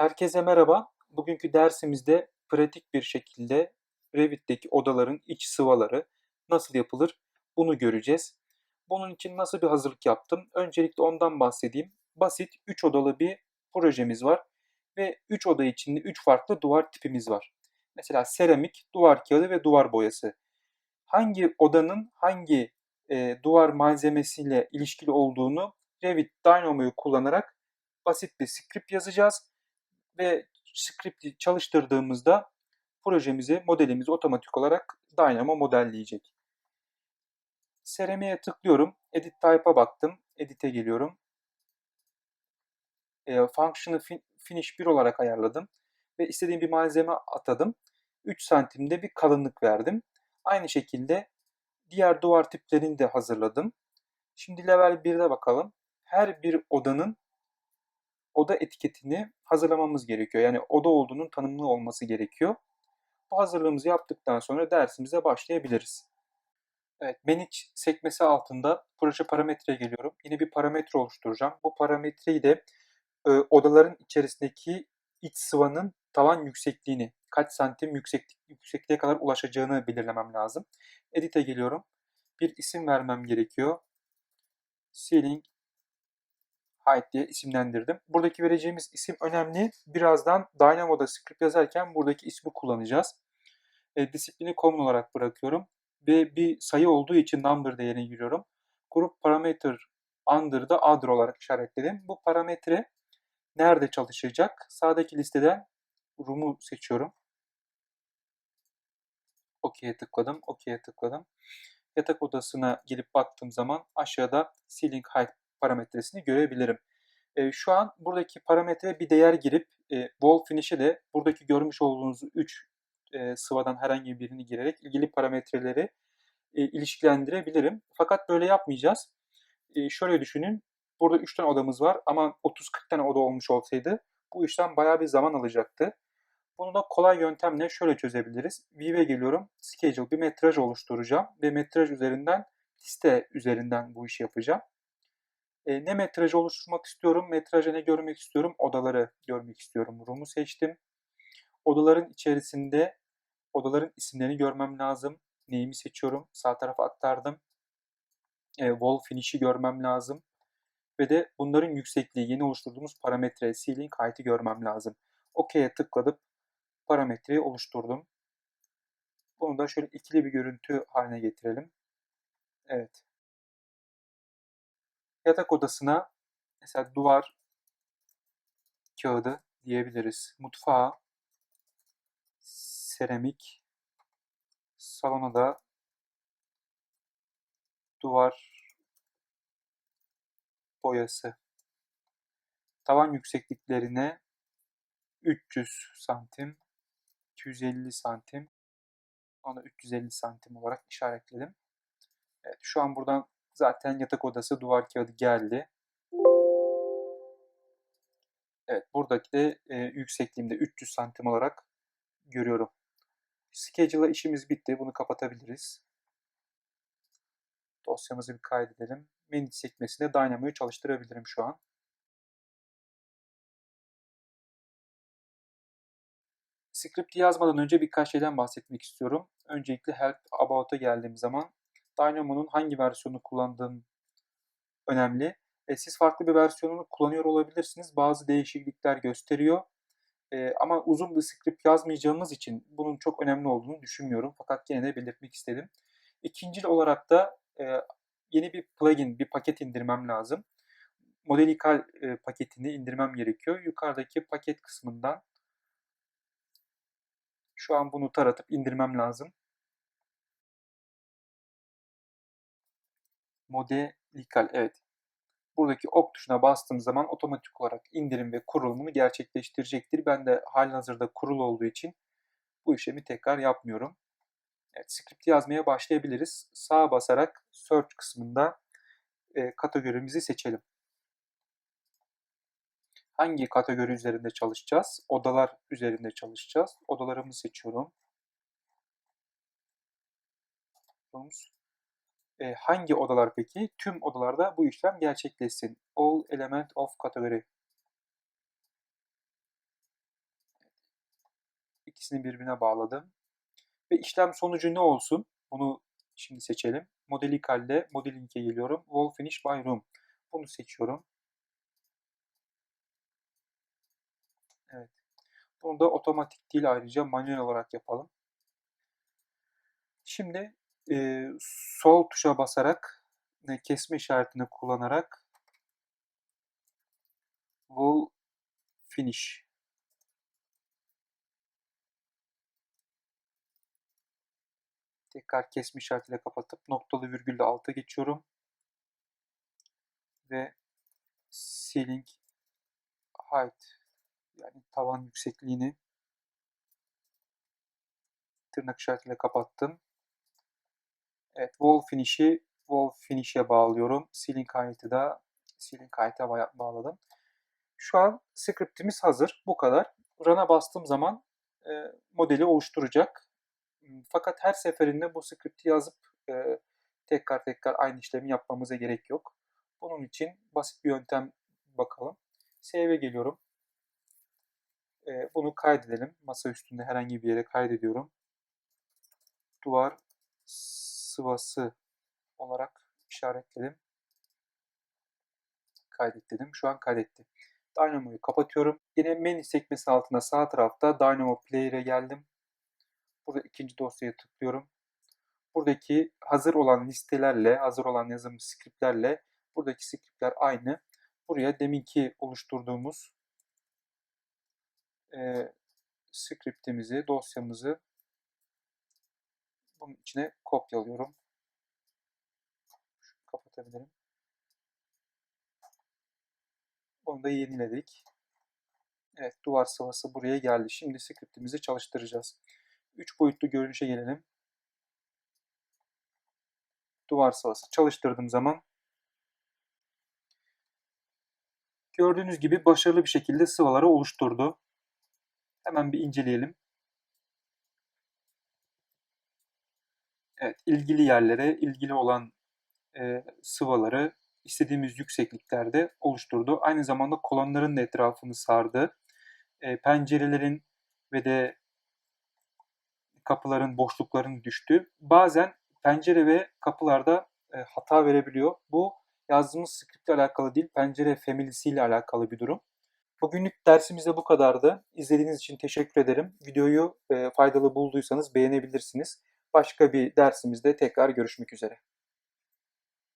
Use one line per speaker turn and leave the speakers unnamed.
Herkese merhaba. Bugünkü dersimizde pratik bir şekilde Revit'teki odaların iç sıvaları nasıl yapılır bunu göreceğiz. Bunun için nasıl bir hazırlık yaptım? Öncelikle ondan bahsedeyim. Basit 3 odalı bir projemiz var ve 3 oda içinde 3 farklı duvar tipimiz var. Mesela seramik, duvar kağıdı ve duvar boyası. Hangi odanın hangi e, duvar malzemesiyle ilişkili olduğunu Revit Dynamo'yu kullanarak basit bir script yazacağız ve script'i çalıştırdığımızda projemizi, modelimizi otomatik olarak Dynamo modelleyecek. Seramiğe tıklıyorum. Edit Type'a baktım. Edit'e geliyorum. E, function'ı finish 1 olarak ayarladım. Ve istediğim bir malzeme atadım. 3 santimde bir kalınlık verdim. Aynı şekilde diğer duvar tiplerini de hazırladım. Şimdi level 1'de bakalım. Her bir odanın oda etiketini hazırlamamız gerekiyor. Yani oda olduğunun tanımlı olması gerekiyor. Bu hazırlığımızı yaptıktan sonra dersimize başlayabiliriz. Evet, Manage sekmesi altında proje parametreye geliyorum. Yine bir parametre oluşturacağım. Bu parametreyi de e, odaların içerisindeki iç sıvanın tavan yüksekliğini, kaç santim yükseklik, yüksekliğe kadar ulaşacağını belirlemem lazım. Edit'e geliyorum. Bir isim vermem gerekiyor. Ceiling height diye isimlendirdim. Buradaki vereceğimiz isim önemli. Birazdan Dynamo'da script yazarken buradaki ismi kullanacağız. E, disiplini common olarak bırakıyorum. Ve bir sayı olduğu için number değerine giriyorum. Grup parameter under'da other olarak işaretledim. Bu parametre nerede çalışacak? Sağdaki listeden room'u seçiyorum. OK'ye tıkladım. OK'ye tıkladım. Yatak odasına gelip baktığım zaman aşağıda ceiling height parametresini görebilirim. E, şu an buradaki parametreye bir değer girip e, wall finish'e de buradaki görmüş olduğunuz 3 e, sıvadan herhangi birini girerek ilgili parametreleri e, ilişkilendirebilirim. Fakat böyle yapmayacağız. E, şöyle düşünün. Burada 3 tane odamız var ama 30-40 tane oda olmuş olsaydı bu işlem bayağı bir zaman alacaktı. Bunu da kolay yöntemle şöyle çözebiliriz. View'e geliyorum. Schedule bir metraj oluşturacağım ve metraj üzerinden liste üzerinden bu işi yapacağım. E, ne metraj oluşturmak istiyorum? Metraja ne görmek istiyorum? Odaları görmek istiyorum. Room'u seçtim. Odaların içerisinde odaların isimlerini görmem lazım. Neyimi seçiyorum? Sağ tarafa aktardım. E, wall finish'i görmem lazım. Ve de bunların yüksekliği, yeni oluşturduğumuz parametre, ceiling height'i görmem lazım. OK'ye tıkladım. Parametreyi oluşturdum. Bunu da şöyle ikili bir görüntü haline getirelim. Evet yatak odasına mesela duvar kağıdı diyebiliriz. Mutfağa seramik, salona da duvar boyası. Tavan yüksekliklerine 300 santim, 250 santim, ona 350 santim olarak işaretledim. Evet, şu an buradan Zaten yatak odası duvar kağıdı geldi. Evet buradaki de e, yüksekliğimde 300 santim olarak görüyorum. Schedule'a işimiz bitti. Bunu kapatabiliriz. Dosyamızı bir kaydedelim. Manage sekmesinde Dynamo'yu çalıştırabilirim şu an. Script'i yazmadan önce birkaç şeyden bahsetmek istiyorum. Öncelikle Help About'a geldiğim zaman Dynamo'nun hangi versiyonu kullandığın önemli. E, siz farklı bir versiyonunu kullanıyor olabilirsiniz. Bazı değişiklikler gösteriyor. E, ama uzun bir script yazmayacağımız için bunun çok önemli olduğunu düşünmüyorum. Fakat yine de belirtmek istedim. İkinci olarak da e, yeni bir plugin, bir paket indirmem lazım. Modelical e, paketini indirmem gerekiyor. Yukarıdaki paket kısmından şu an bunu taratıp indirmem lazım. Modelikal evet. Buradaki ok tuşuna bastığım zaman otomatik olarak indirim ve kurulumunu gerçekleştirecektir. Ben de halihazırda kurul olduğu için bu işlemi tekrar yapmıyorum. Evet, script yazmaya başlayabiliriz. Sağa basarak search kısmında e, kategorimizi seçelim. Hangi kategori üzerinde çalışacağız? Odalar üzerinde çalışacağız. Odalarımı seçiyorum e, hangi odalar peki? Tüm odalarda bu işlem gerçekleşsin. All element of category. İkisini birbirine bağladım. Ve işlem sonucu ne olsun? Bunu şimdi seçelim. Modelik halde modeling'e geliyorum. Wall Finish by Room. Bunu seçiyorum. Evet. Bunu da otomatik değil ayrıca manuel olarak yapalım. Şimdi e, sol tuşa basarak e, kesme işaretini kullanarak Wall Finish Tekrar kesme işaretiyle kapatıp noktalı virgülle alta geçiyorum. Ve ceiling height yani tavan yüksekliğini tırnak işaretiyle kapattım. Evet, wall finish'i wall finish'e bağlıyorum. Ceiling height'ı da ceiling height'a bağladım. Şu an script'imiz hazır. Bu kadar. Run'a bastığım zaman e, modeli oluşturacak. Fakat her seferinde bu script'i yazıp e, tekrar tekrar aynı işlemi yapmamıza gerek yok. Bunun için basit bir yöntem bakalım. Save'e geliyorum. E, bunu kaydedelim. Masa üstünde herhangi bir yere kaydediyorum. Duvar sıvası olarak işaretledim. Kaydet dedim. Şu an kaydetti. Dynamo'yu kapatıyorum. Yine menü sekmesi altında sağ tarafta Dynamo Player'e geldim. Burada ikinci dosyaya tıklıyorum. Buradaki hazır olan listelerle, hazır olan yazım scriptlerle buradaki scriptler aynı. Buraya deminki oluşturduğumuz e, scriptimizi, dosyamızı bunun içine kopyalıyorum. Şunu kapatabilirim. Onu da yeniledik. Evet, duvar sıvası buraya geldi. Şimdi scriptimizi çalıştıracağız. 3 boyutlu görünüşe gelelim. Duvar sıvası çalıştırdığım zaman gördüğünüz gibi başarılı bir şekilde sıvaları oluşturdu. Hemen bir inceleyelim. Evet, ilgili yerlere ilgili olan e, sıvaları istediğimiz yüksekliklerde oluşturdu. Aynı zamanda kolonların da etrafını sardı. E, pencerelerin ve de kapıların boşluklarını düştü. Bazen pencere ve kapılarda e, hata verebiliyor. Bu yazdığımız scriptle alakalı değil, pencere family'siyle alakalı bir durum. Bugünlük dersimiz de bu kadardı. İzlediğiniz için teşekkür ederim. Videoyu e, faydalı bulduysanız beğenebilirsiniz. Başka bir dersimizde tekrar görüşmek üzere.